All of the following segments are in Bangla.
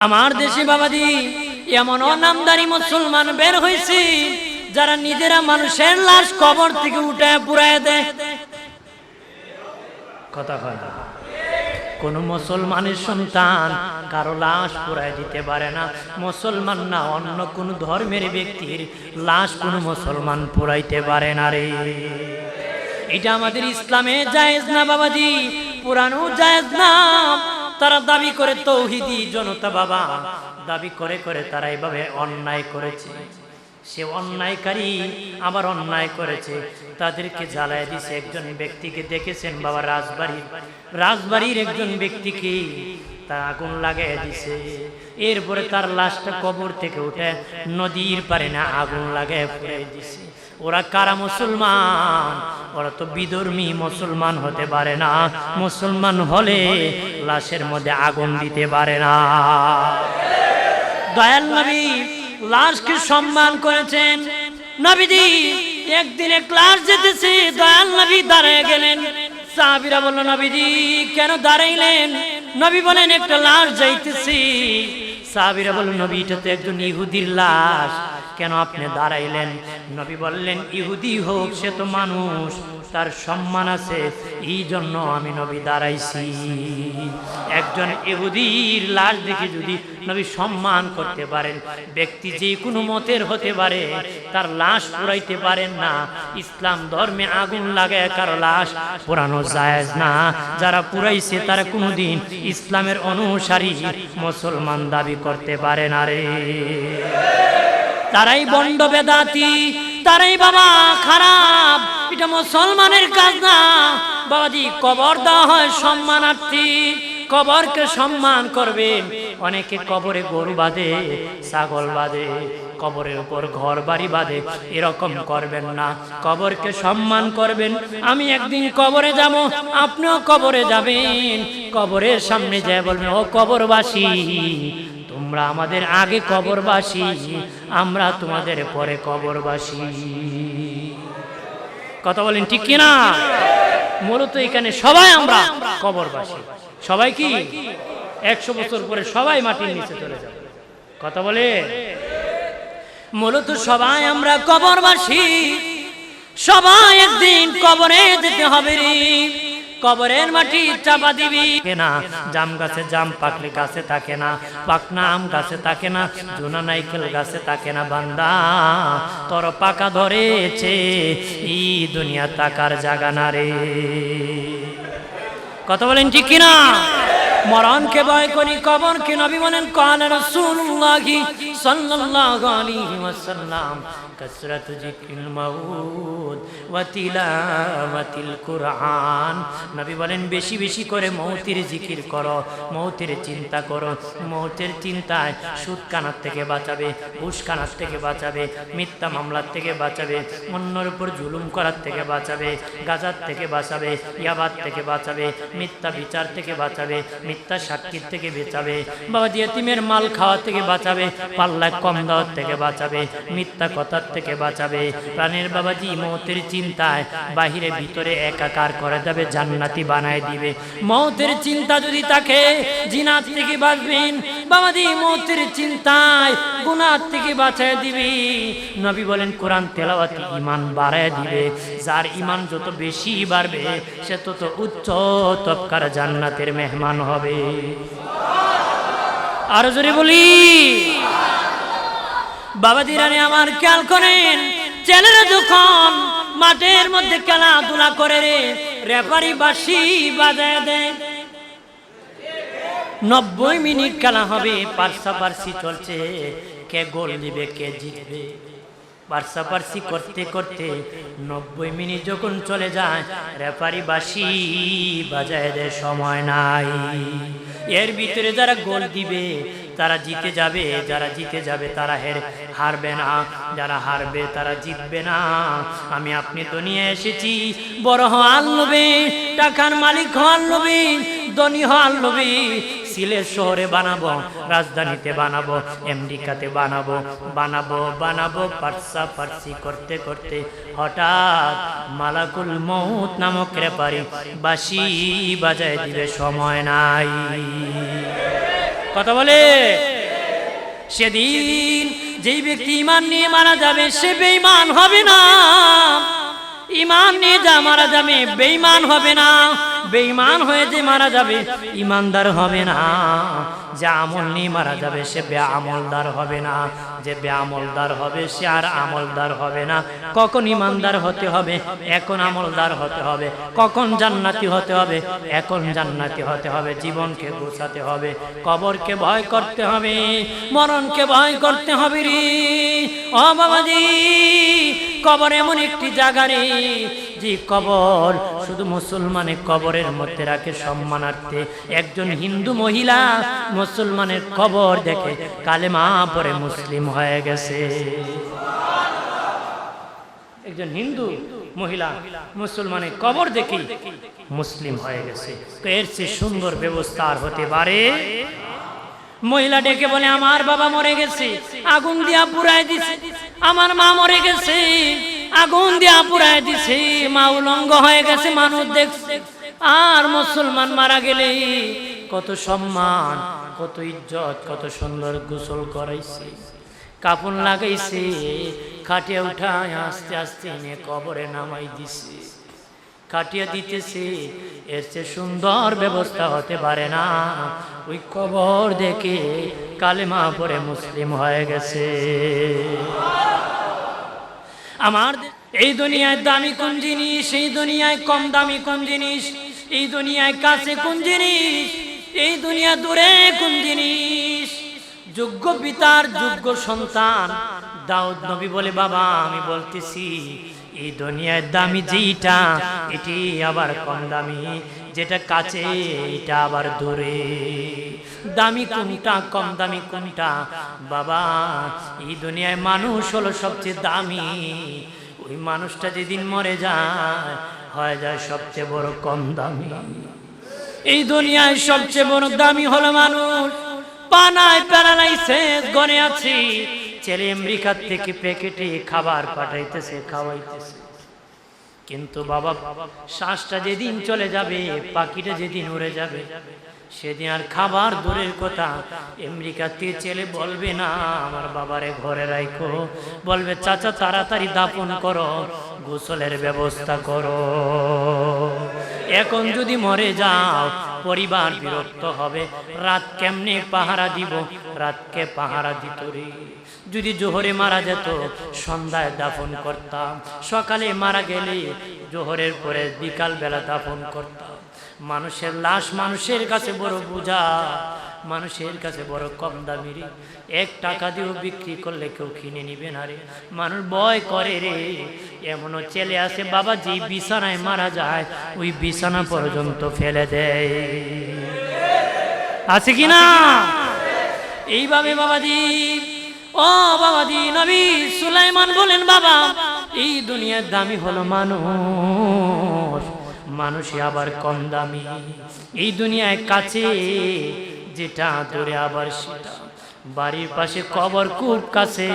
আমার দেশে বাবাদি এমন অনামদারি মুসলমান বের হয়েছে যারা নিজেরা মানুষের লাশ কবর থেকে উঠে পুরায় দেয়। কথা না। কোন মুসলমানের সন্তান কারও লাশ পুরায় দিতে পারে না। মুসলমান না অন্য কোন ধর্মের ব্যক্তির লাশ কোন মুসলমান পুরাইতে পারে না রে। এটা আমাদের ইসলামে জায়েজ না বাবাজি পুরানো জায়েজ না। তারা দাবি করে তৌহিদি জনতা বাবা। দাবি করে করে তারা এভাবে অন্যায় করেছে। সে অন্যায়কারী আবার অন্যায় করেছে। তাদেরকে জ্বালায় দিছে একজন ব্যক্তিকে। দেখেছেন বাবা রাজবাড়ির। রাজবাড়ির একজন ব্যক্তিকে তা আগুন লাগাই দিছে। এরপরে তার লাশটা কবর থেকে উঠে নদীর পারে না আগুন ফুরাই দিছে। ওরা কারা মুসলমান? ওরা তো বিধর্মী মুসলমান হতে পারে না। মুসলমান হলে লাশের মধ্যে আগুন দিতে পারে না। দয়াল নবী লাশকে সম্মান করেছেন। নবীজি, একদিন এক লাশ যেতেছে, দয়াল নবী দাঁড়ায় গেলেন। সাহাবিরা বলল, নবীজি, কেন দাঁড়াইলেন? নবী বলেন, একটা লাশ যাইতেছি। সাহাবিরা বলল নবী, এটা তো একজন ইহুদির লাশ। কেন আপনি দাঁড়াইলেন? নবী বললেন, ইহুদি হোক, সে তো মানুষ। তার সম্মান আছে। এই জন্য আমি নবী দাঁড়াইছি। একজন ইহুদির লাশ দেখে যদি নবী সম্মান করতে পারেন, ব্যক্তি যে কোনো মতের হতে পারে, তার লাশ পুরাইতে পারেন না। ইসলাম ধর্মে আগুন লাগে কারও লাশ পুরানো জায়েজ না। যারা পুরাইছে, তারা কোনোদিন ইসলামের অনুসারী মুসলমান দাবি করতে পারে না রে। তারাই বন্ড বেদাতি, তারাই বাবা খারাপ। এটা মুসলমানের কাজ না। বাবাজি, কবর দেওয়া হয় সম্মানার্থী। কবরকে সম্মান করবে। অনেকে কবরে গরু বাঁধে, ছাগল বাঁধে, কবরের উপর ঘর বাড়ি বাঁধে। এরকম করবেন না। কবরকে সম্মান করবেন। আমি একদিন কবরে যাব, আপনিও কবরে যাবেন। কবরের সামনে যায় বলবেন, ও কবরবাসী তোমরা আমাদের আগে কবরবাসী, আমরা তোমাদের পরে কবরবাসী। কথা বলেন ঠিক কিনা? মূলত এখানে সবাই আমরা কবরবাসী। সবাই কি? একশো বছর পরে সবাই মাটির নিচে চলে যাবে। কথা বলে মূলত সবাই আমরা কবরবাসী। সবাই একদিন কবরে যেতে হবে রে। কবরের মাটি চাপা দিবি। না জাম গাছে জাম পাকলে গাছে থাকে না। পাকনা আম গাছে থাকে না জুনা নাইকেল গাছে থাকে না বান্দা। তোর পাকা ধরেছে এই দুনিয়া তাকার জাগা না রে। কথা বলেন ঠিক কিনা? মরণকে ভয় করি, কবরকে নবী বলেন, কান রাসূলুল্লাহি সাল্লাল্লাহু আলাইহি ওয়াসাল্লাম কাসরাতু যিকরিল মাউত ওয়া তিলাওয়াতিল কুরআন। নবী বলেন, বেশি বেশি করে মৌতের জিকির করো, মৌতের চিন্তা করো, মৌতের চিন্তায় সুদ কানার থেকে বাঁচাবে ঘুষ কানার থেকে বাঁচাবে, মিথ্যা মামলার থেকে বাঁচাবে, অন্যর উপর জুলুম করার থেকে বাঁচাবে, গাজার থেকে বাঁচাবে ইয়াবাদ থেকে বাঁচাবে, মিথ্যা বিচার থেকে বাঁচাবে মিথ্যা সাক্ষীর থেকে বাঁচাবে, বাবা দিয়াতিমের মাল খাওয়া থেকে বাঁচাবে পাল্লা কম দেওয়ার থেকে বাঁচাবে, মিথ্যা কথার থেকে বাঁচাবে। প্রাণের বাবাজি মৌতের চিন্তায় বাহিরে ভিতরে একাকার করে দেবে, জান্নাতি বানায় দিবে। মৌতের চিন্তা যদি থাকে জিনার থেকে বাঁচবেন, বাবাজি মৌতের চিন্তায় গুনার থেকে বাঁচায় দিবি। নবী বলেন, কোরআন তেলাওয়াতি ইমান বাড়ায় দিবে। যার ইমান যত বেশি বাড়বে, সে তত উচ্চ, তৎকার জান্নাতের মেহমান হবে। আরও জোরে বলি। বাবা দিরানি আমার খেয়াল করেন, ছেলেরা যখন মাঠের মধ্যে খেলাধুলা করে রে, রেফারি বাসি বাজায় দেয়। নব্বই মিনিট খেলা হবে পার্সাপার্সি চলছে। কে গোল দিবে কে জিতবে। পার্সাপার্সি করতে করতে নব্বই মিনিট যখন চলে যায়, রেফারি বাসি বাজায় দেয় সময় নাই। এর ভিতরে যারা গোল দিবে, তারা জিতে যাবে, যারা জিতে যাবে তারা হের হারবে না। যারা হারবে তারা জিতবে না। আমি আপনি তো নিয়ে এসেছি, বড় হওয়ার লোভে, টাকার মালিক হওয়ার লোভে, ধনী হওয়ার লোভে সিলেট শহরে বানাবো, রাজধানীতে বানাবো, আমেরিকাতে বানাবো বানাবো বানাবো, পার্সা পার্সি করতে করতে হঠাৎ মালাকুল মৌত নামক রেপারি বাসি বাজায় দিবে সময় নাই। কথা বলে? সেদিন যেই ব্যক্তি ইমান নিয়ে মারা যাবে, সে বেঈমান হবে না। ইমান নিয়ে যা, মারা যাবে। বেঈমান হবে না। বেঈমান হয়ে যে মারা যাবে, ইমানদার হবে না। যে আমল নিয়ে মারা যাবে, সে বেআমলদার হবে না। যে বেআমলদার হবে, সে আর আমলদার হবে না। কখন ইমানদার হতে হবে, এখন আমলদার হতে হবে। কখন জান্নাতি হতে হবে, এখন জান্নাতি হতে হবে। জীবনকে গোছাতে হবে, কবরকে ভয় করতে হবে, মরণকে ভয় করতে হবে রে। ও বাবাজি কবর এমন একটি জায়গা রে যে কবর শুধু মুসলমানের কবরের মধ্যে রাখে সম্মানার্থে। একজন হিন্দু মহিলা মুসলমানের কবর দেখে কালেমা পরে মুসলিম হয়ে গেছে। একজন হিন্দু মহিলা মুসলমানের কবর দেখে মুসলিম হয়ে গেছে। এর চেয়ে সুন্দর ব্যবস্থা হতে পারে মহিলা ডেকে বলে, আমার বাবা মরে গেছে, আগুন দিয়া পুরাই দিছে, আমার মা মরে গেছে, আগুন দিয়া পুরাই দিছে, মা উলঙ্গ হয়ে গেছে, মানুষ দেখছে, আর মুসলমান মারা গেলে কত সম্মান, কত ইজ্জত, কত সুন্দর গোসল করাইছে, কাপড় লাগাইছে খাটিয়া উঠায় আস্তে আস্তে এনে কবরে নামাই দিছে কাটিয়ে দিতেছে, এর চেয়ে সুন্দর ব্যবস্থা হতে পারে না ওই কবর দেখে কালেমা পরে মুসলিম হয়ে গেছে। আমার এই দুনিয়ায় দামি কোন জিনিস, এই দুনিয়ায় কম দামি কোন জিনিস, এই দুনিয়ায় কাছে কোন জিনিস, এই দুনিয়া দূরে কোন জিনিস? যোগ্য পিতার যোগ্য সন্তান, দাউদ নবী বলে, বাবা, আমি বলতেছি এই দুনিয়ার দামি যেইটা, এটি আবার কম দামি। যেটা কাছে, এটা আবার দূরে। দামি কোনটা, কম দামি কোনটা? বাবা, এই দুনিয়ায় মানুষ হলো সবচেয়ে দামি। ওই মানুষটা যেদিন মরে যায়, হয়ে যায় সবচেয়ে বড় কম দামি। এই দুনিয়ায় সবচেয়ে বড় দামি হলো মানুষ। পানায় প্যারালাইসিস গনে আছি। ছেলে আমেরিকার থেকে প্যাকেটে খাবার পাঠাইতেছে, খাওয়াইতেছে। কিন্তু বাবা, শ্বাসটা যেদিন চলে যাবে, পাখিটা যেদিন উড়ে যাবে, সেদিন আর খাবার দূরের কথা। আমেরিকাতে ছেলে বলবে, না, আমার বাবারে ঘরে রাখো বলবে, চাচা, তাড়াতাড়ি দাপন করো, গোসলের ব্যবস্থা করো। এখন যদি মরে যাও পরিবার বিরক্ত হবে। রাত কেমনে পাহারা দিব? রাতকে পাহারা দিত রে। যদি জোহরে মারা যেত, সন্ধ্যায় দাফন করতাম। সকালে মারা গেলে জোহরের পরে বিকালবেলা দাফন করতাম। মানুষের লাশ মানুষের কাছে বড় বোঝা। মানুষের কাছে বড় কম দামি রে। এক টাকা দিয়েও বিক্রি করলে কেউ কিনে নিবে না রে। মানুষ ভয় করে রে। এমনও ছেলে আছে বাবা যে বিছানায় মারা যায়। ওই বিছানা পর্যন্ত ফেলে দেয়। আছে কি না? এইভাবে বাবাজি। ও বাবাজি, নবী সুলাইমান বলেন, বাবা, এই দুনিয়ার দামি হলো মানুষ। মানুষে আবার কম দামি। এই দুনিয়ায় কাছে যেটা দূরে আবার সেটা। বাড়ির পাশে কবর খুব কাছে,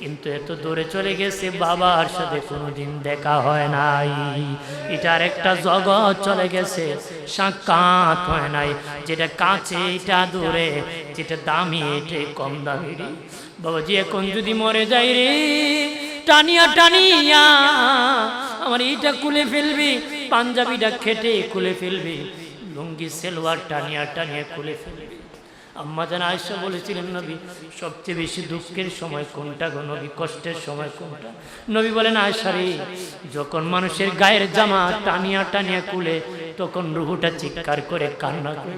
কিন্তু এত দূরে চলে গেছে বাবার সাথে কোনোদিন দেখা হয় নাই। এটার একটা জগৎ চলে গেছে, সাক্ষাৎ হয় নাই। যেটা কাছে, এটা দূরে, যেটা দামি, এটা কম দামি রে। বাবাজি, এখন যদি মরে যাই রে, টানিয়া টানিয়া আমার এইটা খুলে ফেলবি, পাঞ্জাবিটা খেটে খুলে ফেলবি। লুঙ্গি, সেলোয়ার টানিয়া টানিয়া খুলে ফেলবি। জান আয়সা বলেছিলেন, নবী, সবচেয়ে বেশি দুঃখের সময় কোনটা গো নবী? কষ্টের সময় কোনটা? নবী বলেন আয়সা রে, যখন মানুষের গায়ের জামা টানিয়া টানিয়া কুলে তখন রুহুটা চিৎকার করে কান্না করে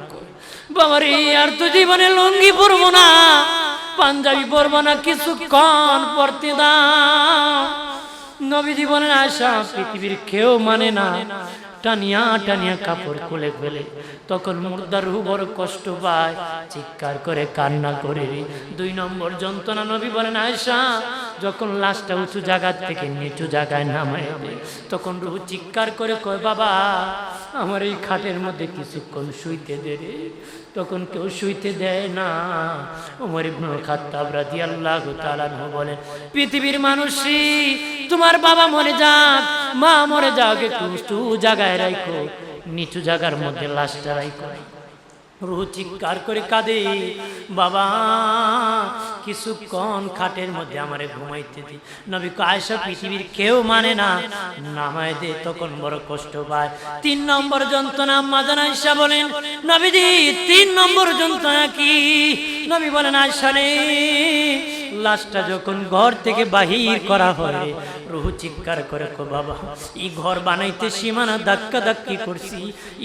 বাবা রে, আর তো জীবনে লুঙ্গি পরবো না, পাঞ্জাবি পরবো না কিছুক্ষণ পড়তে দাও। নবীজি বলেন আশা পৃথিবীর কেউ মানে না টানিয়া টানিয়া কাপড় খুলে ফেলে। তখন মুর্দার বড় কষ্ট পায়, চিৎকার করে কান্না করে। দুই নম্বর যন্ত্রণা নবী বলেন আয়সা যখন লাশটা উঁচু জায়গা থেকে নিচু জায়গায় নামায় তখন রুহ চিৎকার করে কয়, বাবা, আমার এই খাটের মধ্যে কিছুক্ষণ শুইতে দে রে। তখন কেউ শুইতে দেয় না। ওমর ইবনুল খাত্তাব রাদিয়াল্লাহু তাআলা বলেন, পৃথিবীর মানুষই তোমার বাবা মরে যাক মা মরে যাক একটু উঁচু জায়গায় রাখো নিচু জায়গার মধ্যে লাশটা রাখো রুহ চিৎকার করে কাঁদে, বাবা, কিছুক্ষণ খাটের মধ্যে আমারে ঘুমাইতে দি। নবী কায়সা পৃথিবীর কেউ মানে না, নামায় দে, তখন বড় কষ্ট পায়। তিন নম্বর যন্ত্রণা মাজান আয়সা বলেন, নবীজি, তিন নম্বর যন্ত্রণা কি? নবী বলেন আয়সা রে লাশটা যখন ঘর থেকে বাহির করা হয়, রুহু চিৎকার করে, কো বাবা, এই ঘর বানাইতে সীমানা ধাক্কা ধাক্কি করছি।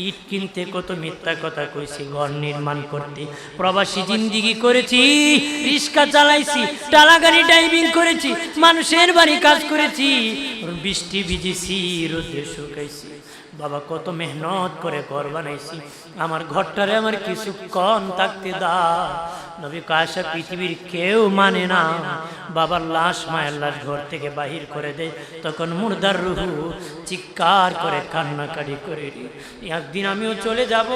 ইট কিনতে কত মিথ্যা কথা কইছি, ঘর নির্মাণ করতে। প্রবাসী জিন্দিগি করেছি, রিক্সা চালাইছি টালা গাড়ি ড্রাইভিং করেছি, মানুষের বাড়ি কাজ করেছি। বৃষ্টি ভিজেছি, রোদে শুকাইছি। বাবা, কত মেহনত করে ঘর বানাইছি। আমার ঘরটারে আমার কিছু কম থাকতে দা নবী কাশা পৃথিবীর কেউ মানে না। বাবার লাশ মায়ের লাশ ঘর থেকে বাহির করে দেয়। তখন মুর্দার রুহু চিৎকার করে কান্নাকাটি করে, একদিন আমিও চলে যাব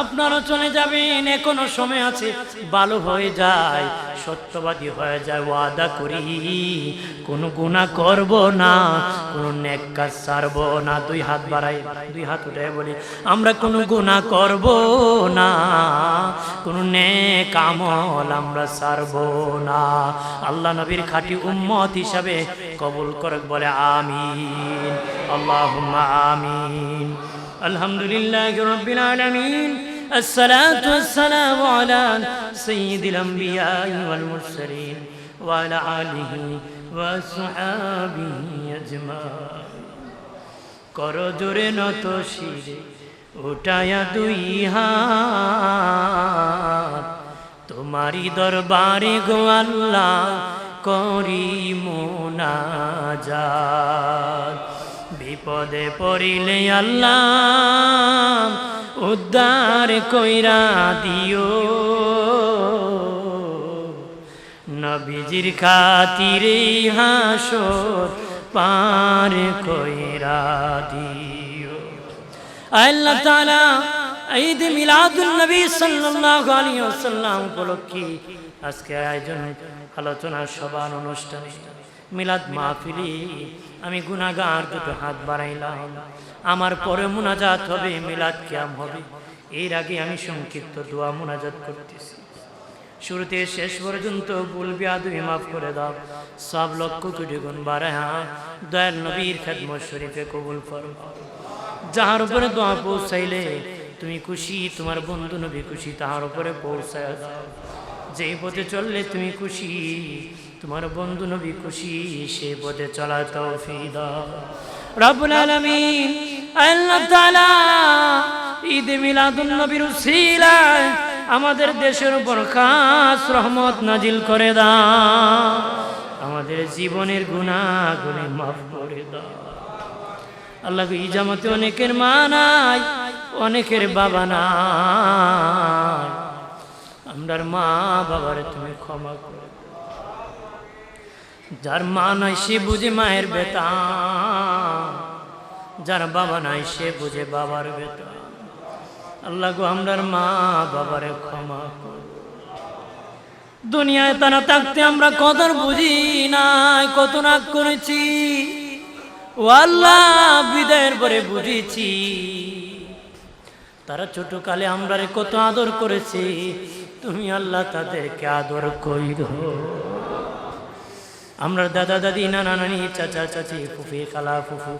আপনারও চলে যাবেন এখনও সময় আছে। ভালো হয়ে যায়, সত্যবাদী হয়ে যায়, ওয়াদা করি। কোনো গুণা করব না, কোনো নেক কাজ ছাড়ব না। দুই হাত বাড়াই, দুই হাত উঠে বলি, আমরা কোনো গুণা করব না, কোনো নেক আমল আমরা ছাড়ব না আল্লাহ নবীর খাঁটি উম্মত হিসাবে কবুল করক বলে আমিন আল্লাহ আমিন আলহামদুলিল্লাহ রব্বিল আলামিন الصلاة والسلام على سيد الأنبياء والمرسلين وعلى آله وصحابه أجمعين করো জোরে নত শিরে উঠায়া দুই হাত তোমারি দরবারে গো আল্লাহ, করি মোনাজাত। বিপদে পড়িলে আল্লাহ উদ্ধার কইরা দিও। নবীজির খাতিরে হাসর পার কইরা দিও। আল্লাহ তাআলা ঈদ মিলাদুন নবী সাল্লাল্লাহু আলাইহি ওয়াসাল্লাম উপলক্ষে আজকে আয়োজন আলোচনা সভা অনুষ্ঠানে। মিলাদ মাহফিলি আমি গুনাহগার দুটো হাত বাড়াইলাম। আমার পরে মুনাজাত হবে, মিলাদ কিয়াম হবে। এর আগে আমি সংক্ষিপ্ত দোয়া মুনাজাত করতেছি। শুরুতে শেষ পর্যন্ত ভুল বিয়াদুই মাফ করে দাও। সব লক্ষ কোটি গুণ বাড়ায় দয়াল নবীর খেদমত শরীফে কবুল ফরম যাহার উপরে দোয়া পৌঁছাইলে তুমি খুশি, তোমার বন্ধু নবী খুশি, তাহার উপরে পৌঁছায়। যেই পথে চললে তুমি খুশি, তোমার বন্ধু নবী খুশি সেই পথে চলা রব্বুল আল্লাহ ঈদ মিলাদুন নবীর উসিলায় আমাদের দেশের উপর খাস রহমত নাজিল করে দা আমাদের জীবনের গুণাগুলি মাফ করে দাও। আল্লাহ ইজামতে অনেকের মা নাই অনেকের বাবা না আমরার মা বাবার তুমি ক্ষমা করো। যার মা নাই, সে বুঝে মায়ের বেতা যার বাবা নাই, সে বুঝে বাবার বেতা আল্লাহ গো, আমরার মা বাবারে ক্ষমা দুনিয়ায় তারা থাকতে আমরা কদর বুঝি নাই কত নাক করেছি। ও আল্লাহ, বিদায়ের পরে বুঝেছি। তারা ছোট কালে আমরা কত আদর করেছি। তুমি আল্লাহ তাদেরকে আদর কইর। আমরা দাদা, দাদি, নানা, নানি, চাচা, চাচি, ফুফি, খালা, ফুফু,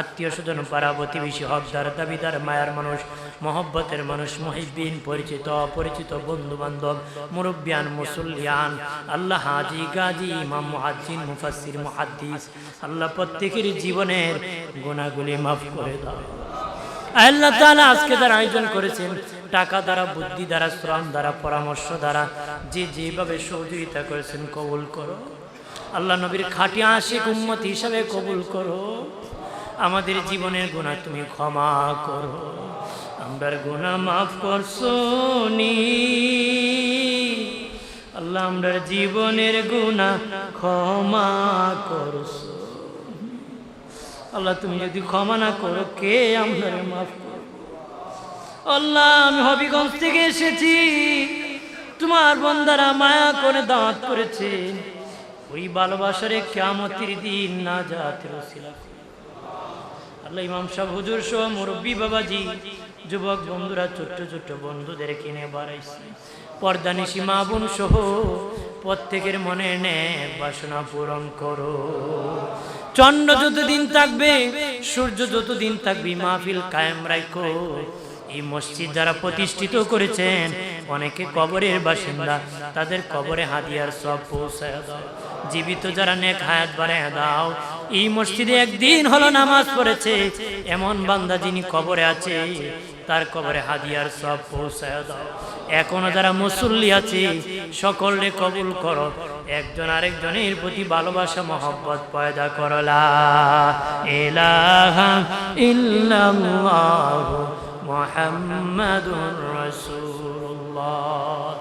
আত্মীয় স্বজন, পাড়া প্রতিবেশী, হকদার, দাবিদার, মায়ার মানুষ, মহব্বতের মানুষ মহিবিন পরিচিত, অপরিচিত বন্ধু বান্ধব মুরব্বিয়ান, মুসল্লিয়ান, আল্লাহ হাজি, গাজী, ইমাম, মুহাজ্জিন, মুফাসসির, মুহাদ্দিস, আল্লাহ প্রত্যেকের জীবনের গুণাগুলি মাফ করে দাও। আল্লাহ তাআলা আজকে তার আয়োজন করেছেন, টাকা দ্বারা, বুদ্ধি দ্বারা, শ্রম দ্বারা, পরামর্শ দ্বারা, যে যেভাবে সহযোগিতা করেছেন, কবুল করো। আল্লাহ নবীর খাটি আশিক উম্মত হিসাবে কবুল করো। আমাদের জীবনের গুণা তুমি ক্ষমা করো। আমরার গুণা মাফ করছ নি। আল্লাহ আমরার জীবনের গুণা ক্ষমা করছ। আল্লাহ, তুমি যদি ক্ষমা না করো, কে আমাদের মাফ আল্লাহ, আমি হবিগঞ্জ থেকে এসেছি। তোমার বন্দারা মায়া করে দাঁত করেছে। ওই ভালোবাসারে কেমতির দিন না জাতের আল্লাহ, ইমাম সাহেব, হুজুর সহ মুরব্বী বাবাজি, যুবক বন্ধুরা, ছোট্ট ছোট্ট বন্ধুদের কিনে বাড়াইছে। পর্দানিসী মা বোন সহ প্রত্যেকের মনে নে বাসনা পূরণ করো। চন্দ্র যতদিন থাকবে, সূর্য যতদিন থাকবে, মাহফিল কায়েম রাখো। এই মসজিদ যারা প্রতিষ্ঠিত করেছেন, অনেকে কবরের বাসিন্দা, তাদের কবরে হাতিয়ার সব পৌঁছায় দাও। জীবিত যারা নেক হায়াত বাড়ায় দাও। এই মসজিদে একদিন হলো নামাজ পড়েছে, এমন বান্দা যিনি কবরে আছে তার কবরে হাদিয়ার সব পৌঁছায় দাও। এখনও যারা মুসল্লি আছে সকলে কবুল করো। একজন আরেকজনের প্রতি ভালোবাসা, মহব্বত পয়দা করলা এলাহা ইল্লাল্লাহু মুহাম্মাদুর